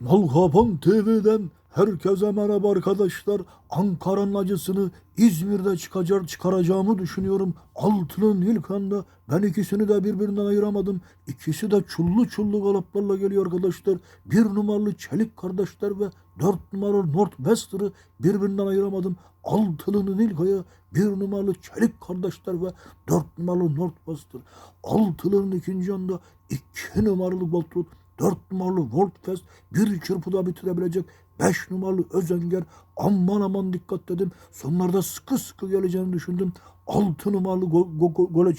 Nalhapan TV'den herkese merhaba arkadaşlar. Ankara'nın acısını İzmir'de çıkacak çıkaracağımı düşünüyorum. Altının ilk anda ben ikisini de birbirinden ayıramadım. İkisi de çullu çullu galaplarla geliyor arkadaşlar. Bir numaralı Çelik kardeşler ve dört numaralı Northwester'ı birbirinden ayıramadım. Altılının ilk ayağı bir numaralı Çelik kardeşler ve dört numaralı Northwester. Altılının ikinci anda iki numaralı Boltrot 4 numaralı Voltfest bir çırpıda bitirebilecek 5 numaralı Özenger aman aman dikkat dedim. Sonlarda sıkı sıkı geleceğini düşündüm. 6 numaralı Go Go Go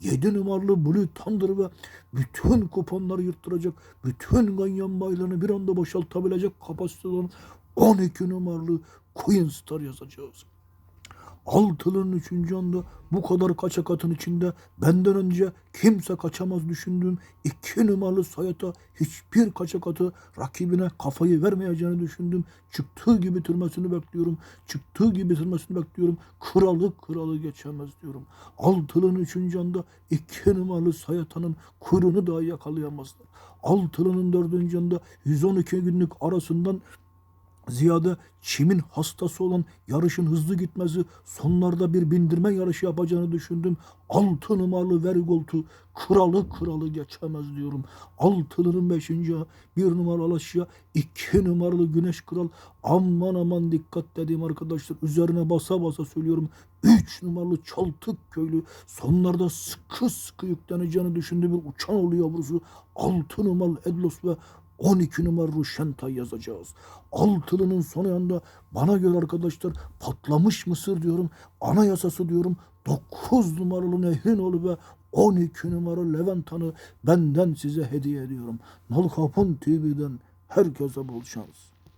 7 numaralı Blue Thunder ve bütün kuponları yırttıracak. Bütün ganyan baylarını bir anda boşaltabilecek kapasitesi olan 12 numaralı Queen Star yazacağız. Altılının üçüncü anda bu kadar kaçak atın içinde benden önce kimse kaçamaz düşündüğüm iki numaralı sayata hiçbir kaçak atı rakibine kafayı vermeyeceğini düşündüm. Çıktığı gibi bitirmesini bekliyorum. Çıktığı gibi bitirmesini bekliyorum. Kralı kralı geçemez diyorum. Altılının üçüncü anda iki numaralı sayatanın kuyruğunu dahi yakalayamazlar. Altılının dördüncü anda 112 günlük arasından ziyade çimin hastası olan yarışın hızlı gitmesi sonlarda bir bindirme yarışı yapacağını düşündüm. Altı numaralı Verigolt'u kralı kralı geçemez diyorum. Altılının beşinci bir numaralı aşağı iki numaralı Güneş Kral aman aman dikkat dediğim arkadaşlar üzerine basa basa söylüyorum. Üç numaralı Çaltık Köylü sonlarda sıkı sıkı yükleneceğini düşündüğüm bir uçan oğlu yavrusu altı numaralı Edlos ve 12 numaralı Şentay yazacağız. Altılının son yanında bana göre arkadaşlar patlamış mısır diyorum. Anayasası diyorum. 9 numaralı Nehrinoğlu ve 12 numaralı Leventan'ı benden size hediye ediyorum. Nal Kapın TV'den herkese bol şans.